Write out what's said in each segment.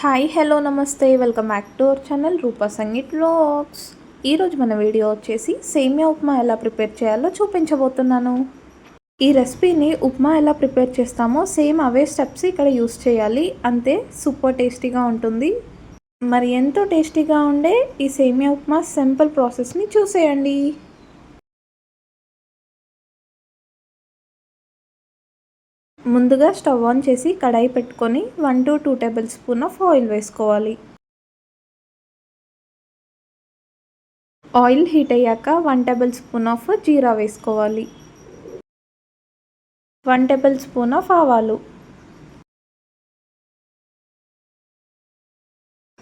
Hi hello నమస్తే. Welcome back to our channel Rupa Sangeet vlogs. ఈరోజు మన video వచ్చేసి సేమియా ఉప్మా ఎలా ప్రిపేర్ చేయాలో చూపించబోతున్నాను. ఈ రెసిపీని ఉప్మా ఎలా ప్రిపేర్ చేస్తామో సేమ్ అవే స్టెప్స్ ఇక్కడ యూస్ చేయాలి. అంతే సూపర్ టేస్టీగా ఉంటుంది. మరి ఎంతో టేస్టీగా ఉండే ఈ సేమియా ఉప్మా సింపుల్ ప్రాసెస్ని చూసేయండి. ముందుగా స్టవ్ ఆన్ చేసి కడాయి పెట్టుకొని one two two tablespoon of oil వేసుకోవాలి. ఆయిల్ హీట్ అయ్యాక వన్ టేబుల్ స్పూన్ ఆఫ్ జీరా వేసుకోవాలి. వన్ టేబుల్ స్పూన్ ఆఫ్ ఆవాలు.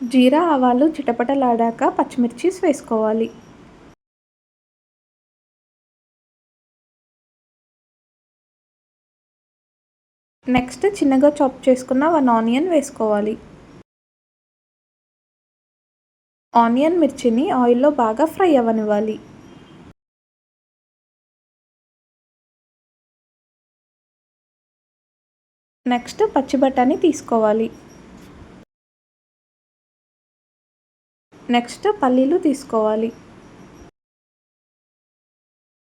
జీరా ఆవాలు చిటపటలాడాక పచ్చిమిర్చి వేసుకోవాలి. నెక్స్ట్ చిన్నగా చాప్ చేసుకున్న వన్ ఆనియన్ వేసుకోవాలి. ఆనియన్ మిర్చిని ఆయిల్లో బాగా ఫ్రై అవ్వనివ్వాలి నెక్స్ట్ పచ్చి బఠానీ తీసుకోవాలి. నెక్స్ట్ పల్లీలు తీసుకోవాలి.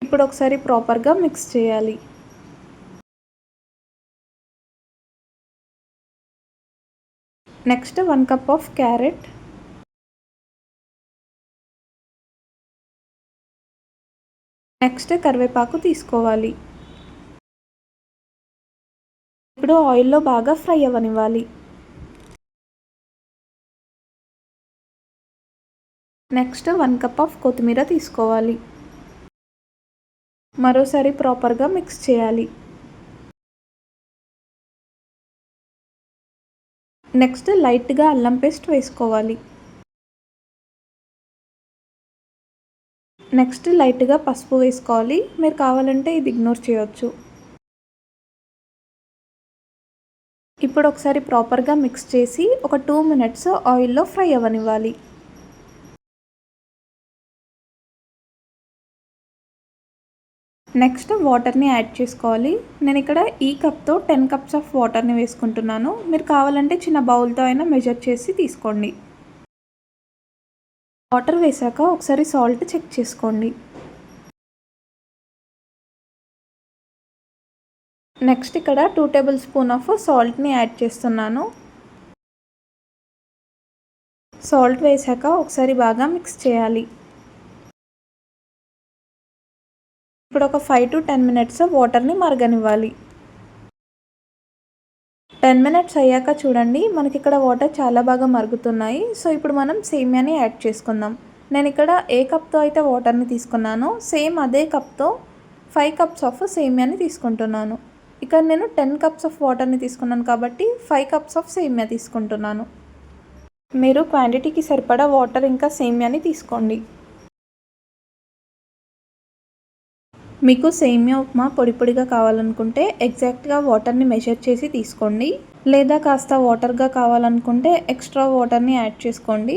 ఇప్పుడు ఒకసారి ప్రాపర్గా మిక్స్ చేయాలి. Next one cup of carrot. Next కరివేపాకు తీసుకోవాలి. ఇప్పుడు ఆయిల్లో బాగా ఫ్రై అవ్వనివ్వాలి నెక్స్ట్ వన్ కప్ ఆఫ్ కొత్తిమీర తీసుకోవాలి. మరోసారి ప్రాపర్గా మిక్స్ చేయాలి. నెక్స్ట్ లైట్గా అల్లం పేస్ట్ వేసుకోవాలి. నెక్స్ట్ లైట్గా పసుపు వేసుకోవాలి. మీరు కావాలంటే ఇది ఇగ్నోర్ చేయొచ్చు. ఇప్పుడు ఒకసారి ప్రాపర్గా మిక్స్ చేసి ఒక టూ మినిట్స్ ఆయిల్లో ఫ్రై అవ్వనివ్వాలి. నెక్స్ట్ వాటర్ని యాడ్ చేసుకోవాలి. నేను ఇక్కడ ఈ కప్తో టెన్ కప్స్ ఆఫ్ వాటర్ని వేసుకుంటున్నాను. మీరు కావాలంటే చిన్న బౌల్తో అయినా మెజర్ చేసి తీసుకోండి. వాటర్ వేసాక ఒకసారి సాల్ట్ చెక్ చేసుకోండి. నెక్స్ట్ ఇక్కడ టూ టేబుల్ స్పూన్ ఆఫ్ సాల్ట్ని యాడ్ చేస్తున్నాను. సాల్ట్ వేసాక ఒకసారి బాగా మిక్స్ చేయాలి. ఇప్పుడు ఒక ఫైవ్ టు టెన్ మినిట్స్ వాటర్ని మరగనివ్వాలి. టెన్ మినిట్స్ అయ్యాక చూడండి మనకి ఇక్కడ వాటర్ చాలా బాగా మరుగుతున్నాయి. సో ఇప్పుడు మనం సేమియాని యాడ్ చేసుకుందాం. నేను ఇక్కడ ఏ కప్తో అయితే వాటర్ని తీసుకున్నానో సేమ్ అదే కప్తో ఫైవ్ కప్స్ ఆఫ్ సేమియాని తీసుకుంటున్నాను. ఇక్కడ నేను టెన్ కప్స్ ఆఫ్ వాటర్ని తీసుకున్నాను కాబట్టి ఫైవ్ కప్స్ ఆఫ్ సేమియా తీసుకుంటున్నాను. మీరు క్వాంటిటీకి సరిపడా వాటర్ ఇంకా సేమియాని తీసుకోండి. మీకు సేమియా ఉప్మా పొడి పొడిగా కావాలనుకుంటే ఎగ్జాక్ట్గా వాటర్ని మెజర్ చేసి తీసుకోండి. లేదా కాస్త వాటర్గా కావాలనుకుంటే ఎక్స్ట్రా వాటర్ని యాడ్ చేసుకోండి.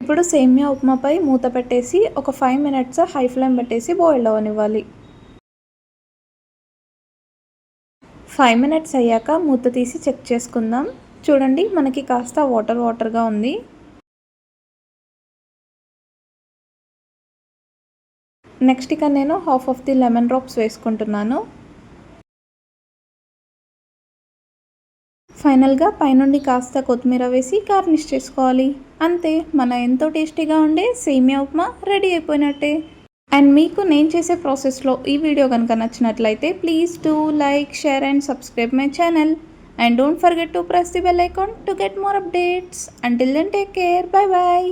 ఇప్పుడు సేమియా ఉప్మాపై మూత పెట్టేసి ఒక ఫైవ్ మినిట్స్ హై ఫ్లేమ్ పెట్టేసి బాయిల్ అవ్వనివ్వాలి ఫైవ్ మినిట్స్ అయ్యాక మూత తీసి చెక్ చేసుకుందాం. చూడండి మనకి కాస్త వాటర్ వాటర్గా ఉంది. నెక్స్ట్ ఇక నేను half of the lemon drops వేసుకుంటున్నాను. ఫైనల్గా పైనుండి కాస్త కొత్తిమీర వేసి గార్నిష్ చేసుకోవాలి. అంతే మన ఎంతో టేస్టీగా ఉండే సేమియా ఉప్మా రెడీ అయిపోయినట్టే. అండ్ మీకు నేను చేసే ప్రాసెస్లో ఈ వీడియో కనుక నచ్చినట్లయితే please do like share and subscribe my channel and don't forget to press the bell icon to get more updates until then take care bye bye